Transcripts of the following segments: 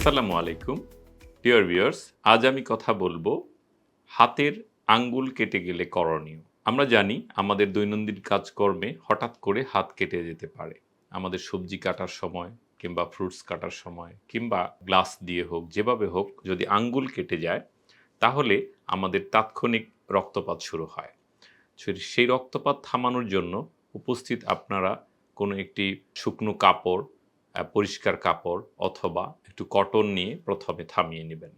আসসালামু আলাইকুম। Dear viewers আজ আমি কথা বলব হাতের আঙ্গুল কেটে গেলে করণীয়। আমরা জানি আমাদের দৈনন্দিন কাজকর্মে হঠাৎ করে হাত কেটে যেতে পারে। আমাদের সবজি কাটার সময় কিংবা ফ্রুটস কাটার সময় কিংবা গ্লাস দিয়ে হোক, যেভাবে হোক, যদি আঙ্গুল কেটে যায়, তাহলে আমাদের তাৎক্ষণিক রক্তপাত শুরু হয়। সেই রক্তপাত থামানোর জন্য উপস্থিত আপনারা কোনো একটি শুকনো কাপড় পরিষ্কার কাপড় অথবা একটু কটন নিয়ে প্রথমে থামিয়ে নেবেন।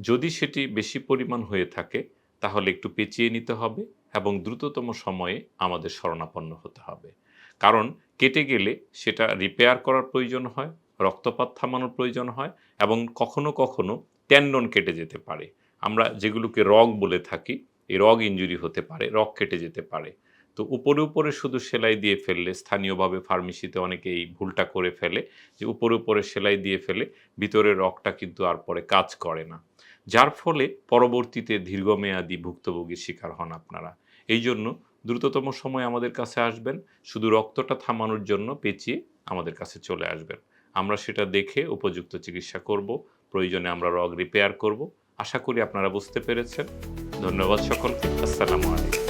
যদি সেটি বেশি পরিমাণ হয়ে থাকে, তাহলে একটু পেঁচিয়ে নিতে হবে এবং দ্রুততম সময়ে আমাদের শরণাপন্ন হতে হবে। কারণ কেটে গেলে সেটা রিপেয়ার করার প্রয়োজন হয়, রক্তপাত থামানোর প্রয়োজন হয় এবং কখনো কখনো ট্যান্ডন কেটে যেতে পারে। আমরা যেগুলোকে রগ বলে থাকি, এই রগ ইঞ্জুরি হতে পারে, রগ কেটে যেতে পারে। তো উপরে উপরে শুধু সেলাই দিয়ে ফেললে, স্থানীয়ভাবে ফার্মেসিতে অনেকে এই ভুলটা করে ফেলে যে উপরে উপরে সেলাই দিয়ে ফেলে ভিতরের রগটা কিন্তু আর পরে কাজ করে না। যার ফলে পরবর্তীতে দীর্ঘমেয়াদী ভুক্তভোগীর শিকার হন আপনারা। এই জন্য দ্রুততম সময় আমাদের কাছে আসবেন, শুধু রক্তটা থামানোর জন্য পেঁচিয়ে আমাদের কাছে চলে আসবেন। আমরা সেটা দেখে উপযুক্ত চিকিৎসা করব, প্রয়োজনে আমরা রগ রিপেয়ার করব। আশা করি আপনারা বুঝতে পেরেছেন। ধন্যবাদ সকলকে। আসসালামু আলাইকুম।